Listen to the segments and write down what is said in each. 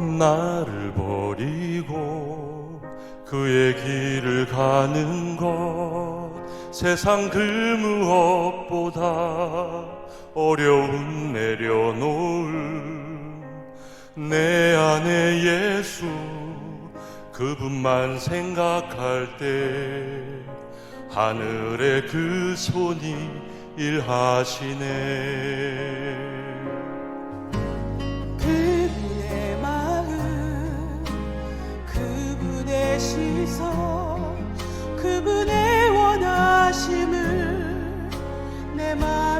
나를 버리고 그의 길을 가는 것 세상 그 무엇보다 어려운 내려놓을 내 안에 예수 그분만 생각할 때 하늘의 그 손이 일하시네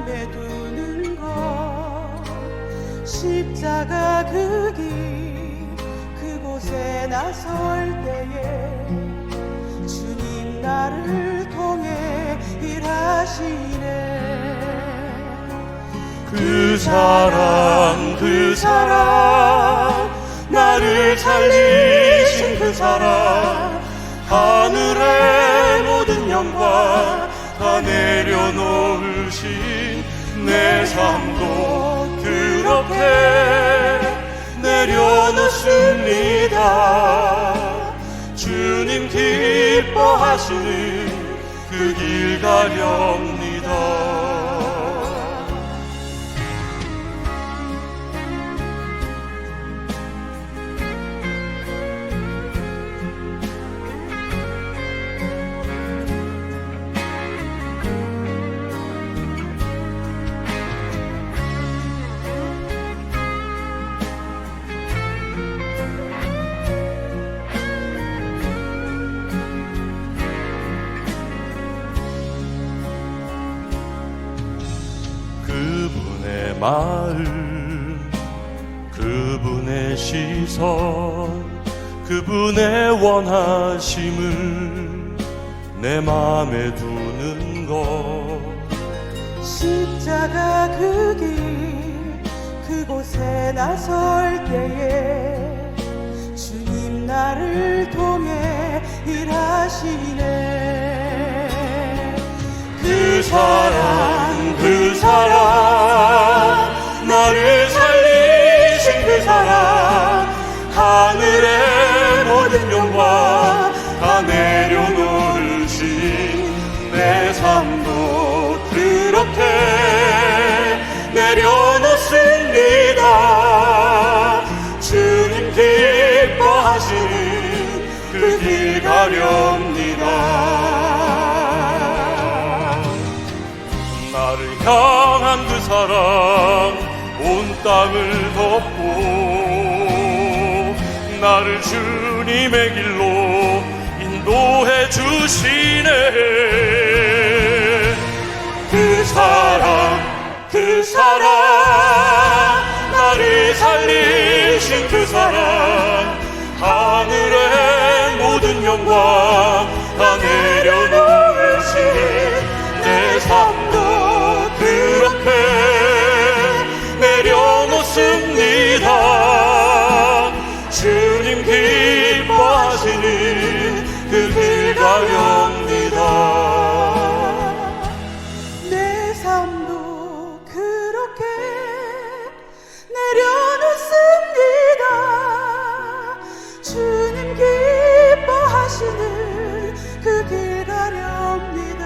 내 맘에 두는 것. 십자가 그 길 그곳에 나설 때에 주님 나를 통해 일하시네. 그 사랑 그 사랑 나를 살리신 그 사랑 하늘의 모든 영광 다 내려놓으신 내 삶도 그렇게 내려놓습니다. 주님 기뻐하시는 그 길 가렵니다 마음 그분의 시선 그분의 원하심을 내 맘에 두는 것. 십자가 그 길 그곳에 나설 때에 주님 나를 통해 일하시네. 그 사랑 그 사랑 나를 살리신 그 사랑. 하늘의 모든 영광 다 내려놓으신 내 삶도 그렇게 내려놓습니다. 주님 기뻐하시는 그 길 가렵니다. 나를 향한 그 사랑 온 땅을 덮고 나를 주님의 길로 인도해 주시네. 그 사랑 그 사랑 나를 살리신 그 사랑 하늘의 모든 영광 주님 기뻐하시는 그길 가렵니다. 내 삶도 그렇게 내려놓습니다. 주님 기뻐하시는 그 길 가렵니다.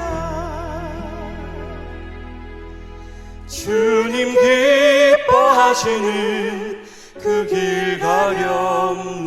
주님 기뻐하시는 그 길 가렵니다